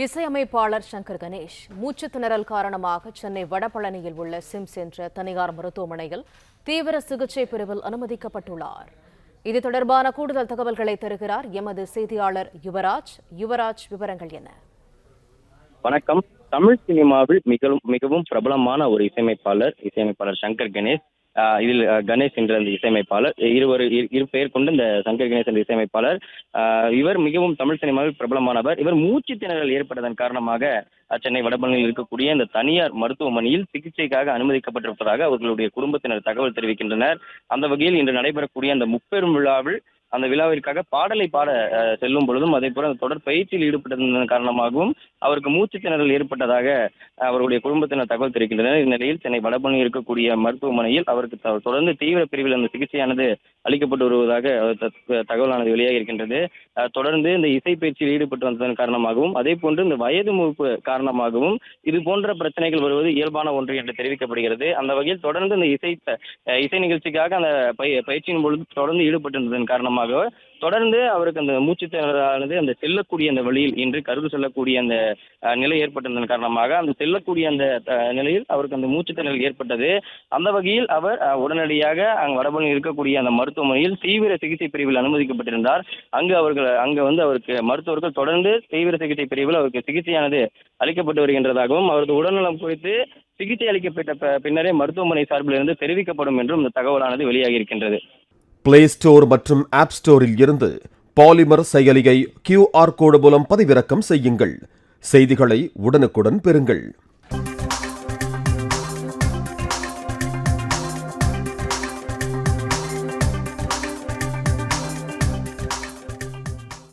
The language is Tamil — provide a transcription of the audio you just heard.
இசையமைப்பாளர் சங்கர் கணேஷ் மூச்சு திணறல் காரணமாக சென்னை வடபழனியில் உள்ள சிம்ஸ் என்ற தனியார் மருத்துவமனையில் தீவிர சிகிச்சை பிரிவில் அனுமதிக்கப்பட்டுள்ளார். இது தொடர்பான கூடுதல் தகவல்களை தருகிறார் எமது செய்தியாளர் யுவராஜ். யுவராஜ் விவரங்கள் என்ன? வணக்கம். தமிழ் சினிமாவில் மிகவும் மிகவும் பிரபலமான ஒரு இசையமைப்பாளர் இசையமைப்பாளர் சங்கர் கணேஷ் இதில் கணேஷ் என்ற அந்த இசையமைப்பாளர் இருவர் இரு பெயர் கொண்டு இந்த சங்கர் கணேஷ் என்ற இசையமைப்பாளர் ஆஹ் இவர் மிகவும் தமிழ் சினிமாவில் பிரபலமானவர். இவர் மூச்சு திணறல் ஏற்பட்டதன் காரணமாக சென்னை வடபழனியில் இருக்கக்கூடிய இந்த தனியார் மருத்துவமனையில் சிகிச்சைக்காக அனுமதிக்கப்பட்டிருப்பதாக அவர்களுடைய குடும்பத்தினர் தகவல் தெரிவிக்கின்றனர். அந்த வகையில் இன்று நடைபெறக்கூடிய அந்த முப்பெரும் விழாவில் அந்த விழாவிற்காக பாடலை பாட அஹ், செல்லும் பொழுதும் அதே போல அந்த தொடர் பயிற்சியில் ஈடுபட்டதன் காரணமாகவும் அவருக்கு மூச்சு திணறல் ஏற்பட்டதாக அவருடைய குடும்பத்தினர் தகவல் தெரிவிக்கின்றனர். இந்நிலையில் சென்னை வடபழனி இருக்கக்கூடிய மருத்துவமனையில் அவருக்கு த- தொடர்ந்து தீவிர பிரிவில் அந்த சிகிச்சையானது அளிக்கப்பட்டு வருவதாக த- தகவலானது வெளியாகி இருக்கின்றது. தொடர்ந்து இந்த இசை பயிற்சியில் ஈடுபட்டு வந்ததன் காரணமாகவும் அதே போன்று இந்த வயது மூப்பு காரணமாகவும் இது போன்ற பிரச்சனைகள் வருவது இயல்பான ஒன்று என்று தெரிவிக்கப்படுகிறது. அந்த வகையில் தொடர்ந்து இந்த இசை இசை நிகழ்ச்சிக்காக அந்த பயிற்சியின் பொழுது தொடர்ந்து ஈடுபட்டிருந்ததன் காரணமாக தொடர்ந்து அவருக்கு அந்த மூச்சு அந்த செல்லக்கூடிய அந்த வழியில் இன்று கருது செல்லக்கூடிய அந்த அஹ், நிலை ஏற்பட்டதன் காரணமாக அந்த செல்லக்கூடிய அந்த நிலையில் அவருக்கு அந்த மூச்சு திணறல் ஏற்பட்டது. அந்த வகையில் அவர் உடனடியாக அங்கு வடபழனி இருக்கக்கூடிய அந்த மருத்துவமனையில் தீவிர சிகிச்சை பிரிவில் அனுமதிக்கப்பட்டிருந்தார். அங்கு அவர்கள் அங்கு வந்து அவருக்கு மருத்துவர்கள் தொடர்ந்து தீவிர சிகிச்சை பிரிவில் அவருக்கு சிகிச்சையானது அளிக்கப்பட்டு வருகின்றதாகவும் அவரது உடல்நலம் குறித்து சிகிச்சை அளிக்கப்பட்ட பின்னரே மருத்துவமனை சார்பில் இருந்து தெரிவிக்கப்படும் என்றும் இந்த தகவலானது வெளியாகி இருக்கின்றது பிளே ஸ்டோர் மற்றும் ஆப் ஸ்டோரில் இருந்து பாலிமர் செயலியை கியூஆர் கோடு மூலம் பதிவிறக்கம் செய்யுங்கள். செய்திகளை உடனுக்குடன் பெறுங்கள்.